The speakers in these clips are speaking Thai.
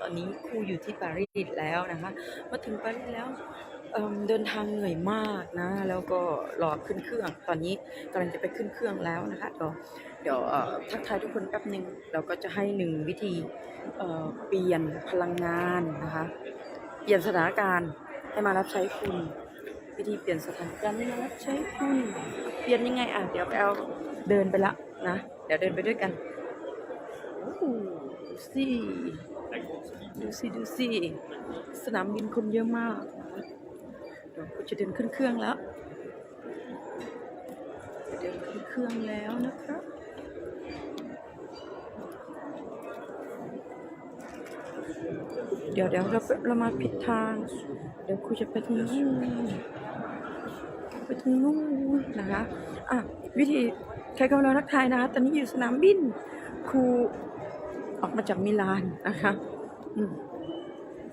ตอนนี้ครูอยู่ที่ปารีสแล้วนะคะ มาถึงปารีสแล้วเเดินทางเหนื่อยมากนะ แล้วก็รอขึ้นเครื่อง ตอนนี้กำลังจะไปขึ้นเครื่องแล้วนะคะเดี๋ยวเดี๋ยวทักทายทุกคนแป๊บหนึ่งเราก็จะให้หนึ่งวิธีเเปลี่ยนพลังงานนะคะ เปลี่ยนสถานการณ์ให้มารับใช้คุณ วิธีเปลี่ยนสถานการณ์ให้มารับใช้คุณ เปลี่ยนยังไงอะเดี๋ยวแอลเดินไปละนะ เดี๋ยวเดินไปด้วยกันโอ้โห ดูสิดูสิสนามบินคนเยอะมากเดี๋ยวจะเดินขึ้นเครื่องแล้วเดินขึ้นเครื่องแล้วนะครับเดี๋ยวเดี๋ยวเราเรามาผิดทาง เดี๋ยวครูจะไปทางนู้นไปทางนู้นนะคะอะวิธีใครกำลังทักทายนะคะตอนนี้อยู่สนามบินครูออกมาจากมิลานนะคะ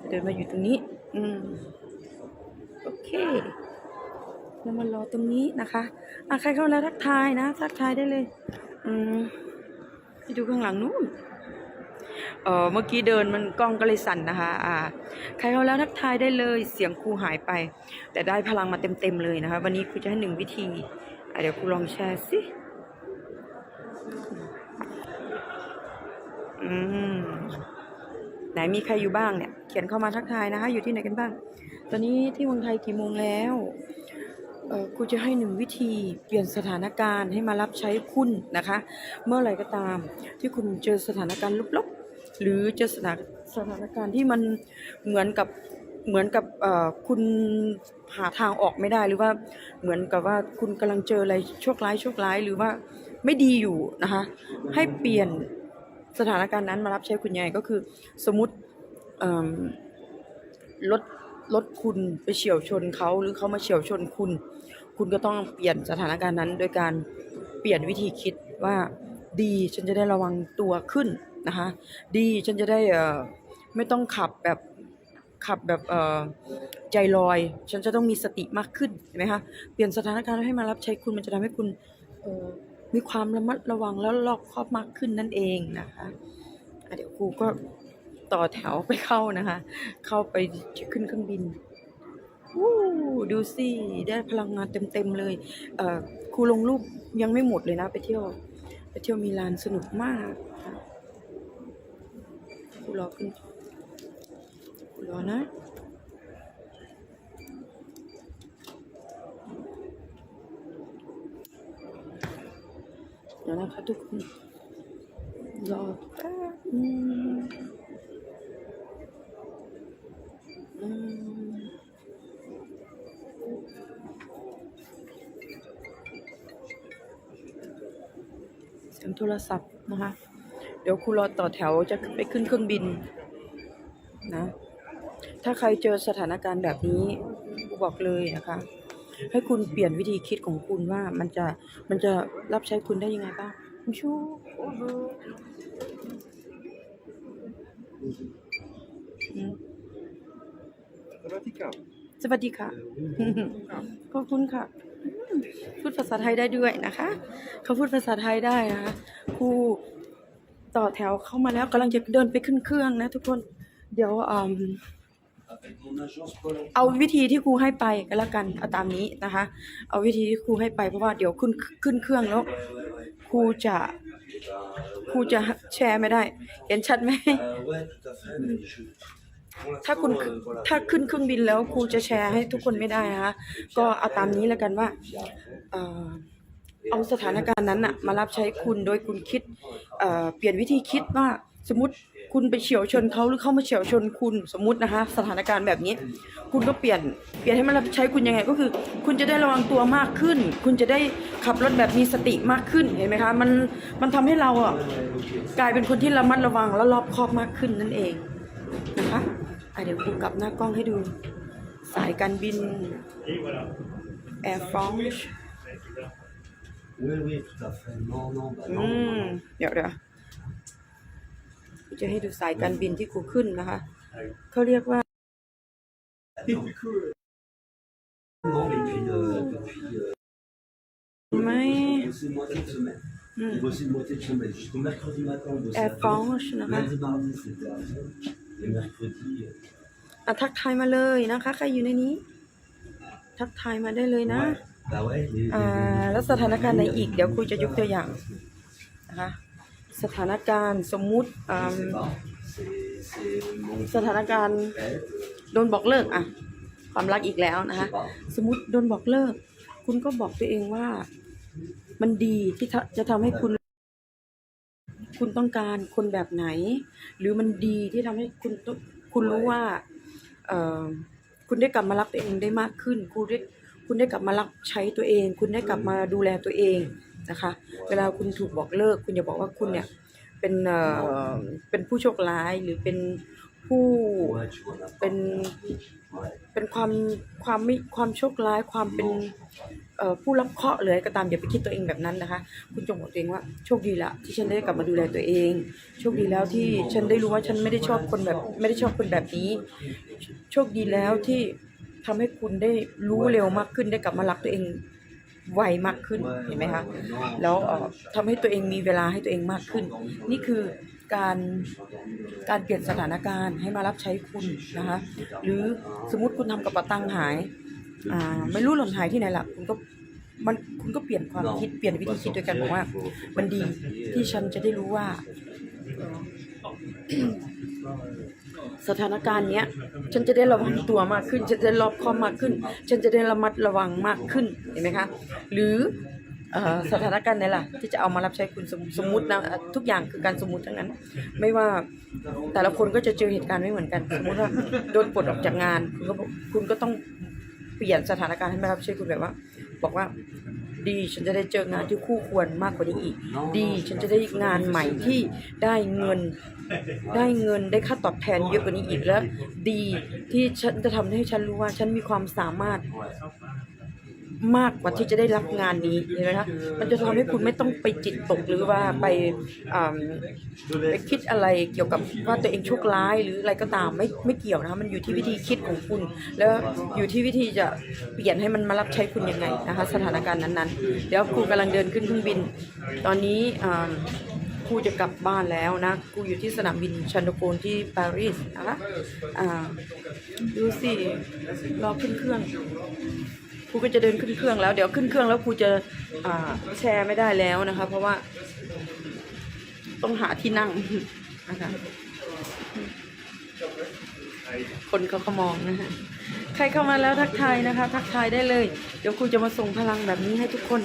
เดินมาอยู่ตรงนี้ อืมโอเคเรามารอตรงนี้นะคะอะใครเข้าแล้วทักทายนะ ทักทายได้เลย อืมไปดูข้างหลังนู้นเออเมื่อกี้เดินมันกล้องก็เลยสั่นนะคะ อ่า ใครเข้าแล้วทักทายได้เลย เสียงครูหายไป แต่ได้พลังมาเต็มๆเลยนะคะ วันนี้ครูจะให้หนึ่งวิธีอะเดี๋ยวครูลองแชร์สิ อืม ไหนมีใครอยู่บ้างเนี่ย เขียนเข้ามาทักทายนะคะ อยู่ที่ไหนกันบ้าง ตอนนี้ที่เมืองไทยกี่โมงแล้วเออครูจะให้หนึ่งวิธีเปลี่ยนสถานการณ์ให้มารับใช้คุณนะคะ เมื่อไหร่ก็ตาม ที่คุณเจอสถานการณ์ลบๆหรือเจอสถานสถานการณ์ที่มันเหมือนกับเหมือนกับคุณหาทางออกไม่ได้หรือว่าเหมือนกับว่าคุณกำลังเจออะไรโชคร้ายโชคร้ายหรือว่าไม่ดีอยู่นะคะ ให้เปลี่ยน สถานการณ์นั้นมารับใช้คุณยังไงก็คือ สมมติรถรถคุณไปเฉียวชนเขาหรือเขามาเฉียวชนคุณ คุณก็ต้องเปลี่ยนสถานการณ์นั้น โดยการเปลี่ยนวิธีคิดว่าดีฉันจะได้ระวังตัวขึ้นนะคะดีฉันจะได้ไม่ต้องขับแบบขับแบบใจลอย ฉันจะต้องมีสติมากขึ้นเห็นไหมคะเปลี่ยนสถานการณ์ให้มารับใช้คุณมันจะทำให้คุณ มีความระมัดระวังแล้วรอบคอบมากขึ้นนั่นเองนะคะะเดี๋ยวครูก็ต่อแถวไปเข้านะคะ เข้าไปขึ้นเครื่องบินวู้ดูสิได้พลังงานเต็มๆเลยเอ่อครูลงรูปยังไม่หมดเลยนะ ไปเที่ยว ไปเที่ยวมิลานสนุกมากค่ะครูรอขึ้นครูรอนะ ดี๋ยวนะคะทุกคนรอแป๊บนึงอืมเสียงโทรศัพท์นะคะ เดี๋ยวครูรอต่อแถวจะไปขึ้นเครื่องบินนะ ถ้าใครเจอสถานการณ์แบบนี้ครูบอกเลยนะคะ ให้คุณเปลี่ยนวิธีคิดของคุณว่ามันจะมันจะรับใช้คุณได้ยังไงบ้างคุณชูโอ้โหอืม Pratica. สวัสดีค่ะขอบคุณค่ะอืมพูดภาษาไทยได้ด้วยนะคะ เขาพูดภาษาไทยได้นะคะครูต่อแถวเข้ามาแล้วกำลังจะเดินไปขึ้นเครื่องนะทุกคน เดี๋ยวอืม เอาวิธีที่ครูให้ไปก็แล้วกันเอาตามนี้นะคะ เอาวิธีที่ครูให้ไปเพราะว่าเดี๋ยวขึ้นขึ้นเครื่องแล้วครูจะครูจะแชร์ไม่ได้ เห็นชัดไหมถ้าคุณถ้าขึ้นเครื่องบินแล้วครูจะแชร์ให้ทุกคนไม่ได้นะคะก็เอาตามนี้แล้วกันว่าเอาสถานการณ์นั้นอะมารับใช้คุณโดยคุณคิดเปลี่ยนวิธีคิดว่าสมมติ คุณไปเฉียวชนเขาหรือเขามาเฉียวชนคุณสมมตินะคะ สถานการณ์แบบนี้ คุณก็เปลี่ยนเปลี่ยนให้มันรับใช้คุณยังไงก็คือ คุณจะได้ระวังตัวมากขึ้น คุณจะได้ขับรถแบบมีสติมากขึ้นเห็นไหมคะมันมันทำให้เราอะกลายเป็นคนที่ระมัดระวังและรอบคอบมากขึ้นนั่นเองนะคะะเดี๋ยวครูกลับหน้ากล้องให้ดู สายการบิน Air France Oui, oui, tout à fait. Non, non, bah อืมเดี๋ยวเดี๋ยว จะให้ดูสายการบินที่ครูขึ้นนะคะ เขาเรียกว่า Non, depuis, euh, depuis euh, ไม่ ce mois cette semaine. Hmm. J'ai bossé une moitié de semaine. Jusqu'au mercredi matin, on bossait Air à fond. France นะคะ Lundi, mardi, c'était à fond. Et mercredi, euh, อะทักทายมาเลยนะคะ ใครอยู่ในนี้ ทักทายมาได้เลยนะ ouais. Bah ouais, les, les- อ่าแล้วสถานการณ์ไหนอีก เดี๋ยวครูจะยกตัวอย่างนะคะ สถานการณ์สมมุติสถานการณ์โดนบอกเลิกอะความรักอีกแล้วนะคะสมมติโดนบอกเลิก คุณก็บอกตัวเองว่า มันดีที่จะจะทำให้คุณ คุณต้องการคนแบบไหน หรือมันดีที่ทำให้คุณคุณรู้ว่าเออคุณได้กลับมารักตัวเองได้มากขึ้น คุณได้ คุณได้กลับมารักใช้ตัวเอง คุณได้กลับมาดูแลตัวเองนะคะ เวลาคุณถูกบอกเลิก คุณอย่าบอกว่าคุณเนี่ยเป็นเอ่อเป็นผู้โชคร้ายหรือเป็นผู้เป็นเป็นความความไม่ความโชคร้ายความเป็นผู้รับเคราะห์เลยก็ตามอย่าไปคิดตัวเองแบบนั้นนะคะ คุณจงบอกตัวเองว่าโชคดีละที่ฉันได้กลับมาดูแลตัวเอง โชคดีแล้วที่ฉันได้รู้ว่าฉันไม่ได้ชอบคนแบบ ไม่ได้ชอบคนแบบนี้ โชคดีแล้วที่ ทำให้คุณได้รู้เร็วมากขึ้นได้กลับมารักตัวเองไวมากขึ้นเห็นไหมคะแล้วเอ่อทำให้ตัวเองมีเวลาให้ตัวเองมากขึ้น นี่คือการการเปลี่ยนสถานการณ์ให้มารับใช้คุณนะคะหรือสมมติคุณทำกระเป๋าตังค์หายอ่าไม่รู้หล่นหายที่ไหนล่ะคุณก็มันคุณก็เปลี่ยนความคิดเปลี่ยนวิธีคิดด้วยกันบอกว่า มันดีที่ฉันจะได้รู้ว่าสถานการณ์เนี้ย ฉันจะได้ระวังตัวมากขึ้น ฉันจะรอบคอบมากขึ้น ฉันจะได้ระมัดระวังมากขึ้นเห็นไหมคะ หรืออสถานการณ์ไหนล่ะ ที่จะเอามารับใช้คุณสมสมมุตินะทุกอย่างคือการสมมุติทั้งนั้น ไม่ว่าแต่ละคนก็จะเจอเหตุการณ์ไม่เหมือนกัน สมมติว่าโดนปลดออกจากงาน คุณก็คุณก็ต้องเปลี่ยนสถานการณ์ให้มารับใช้คุณแบบว่า บอกว่า ดี ฉันจะได้เจองานที่คู่ควรมากกว่านี้อีก ดี ฉันจะได้งานใหม่ที่ได้เงิน ได้เงินได้ค่าตอบแทนเยอะกว่านี้อีกแล้ว ดีที่ฉันจะทำให้ฉันรู้ว่าฉันมีความสามารถ มากกว่าที่จะได้รับงานนี้เห็นไหมคะมันจะทำให้คุณไม่ต้องไปจิตตกหรือว่าไปไปคิดอะไรเกี่ยวกับว่าตัวเองโชคร้ายหรืออะไรก็ตามไม่ไม่เกี่ยวนะคะมันอยู่ที่วิธีคิดของคุณ แล้วอยู่ที่วิธีจะเปลี่ยนให้มันมารับใช้คุณยังไงนะคะสถานการณ์นั้นๆ เดี๋ยวครูกำลังเดินขึ้นเครื่องบิน ตอนนี้ครูจะกลับบ้านแล้วนะครูอยู่ที่สนามบินชันโดโกนที่ปารีสนะคะดูสิรอขึ้นเครื่อง รูก็จะเดินขึ้นเครื่องแล้ว เดี๋ยวขึ้นเครื่องแล้วครูจะแชร์ไม่ได้แล้วนะคะ เพราะว่า ต้องหาที่นั่งนะคะคนเขาก็มองนะคะใครเข้ามาแล้วทักทายนะคะ ทักทายได้เลย เดี๋ยวครูจะมาส่งพลังแบบนี้ให้ทุกคน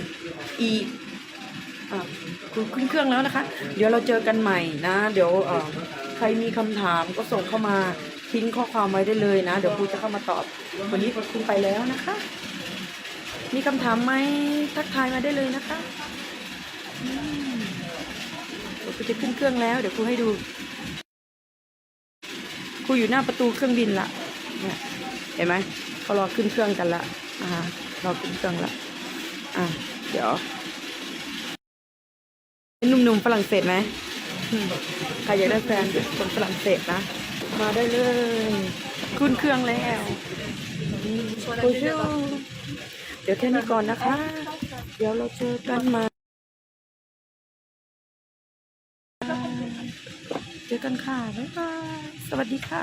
อีกอะคุณขึ้นเครื่องแล้วนะคะ เดี๋ยวเราเจอกันใหม่นะ เดี๋ยวใครมีคำถามก็ส่งเข้ามาทิ้งข้อความไว้ได้เลยนะ เดี๋ยวครูจะเข้ามาตอบ วันนี้คุณไปแล้วนะคะ มีคำถามไหมทักทายมาได้เลยนะคะเดี๋ยวครูจะขึ้นเครื่องแล้ว เดี๋ยวครูให้ดูครูอยู่หน้าประตูเครื่องบินละเนี่ยเห็นไหมเขารอขึ้นเครื่องกันละอ่ารอขึ้นเครื่องละอะเดี๋ยวหนุ่มๆฝรั่งเศสไหมใครอยากได้แฟนเป็นคนฝรั่งเศสนะ มาได้เลย ขึ้นเครื่องแล้วโอ้ย เดี๋ยวแค่นี้ก่อนนะคะ เดี๋ยวเราเจอกันใหมาเจอกันค่ะบ๊ายบายสวัสดีค่ะ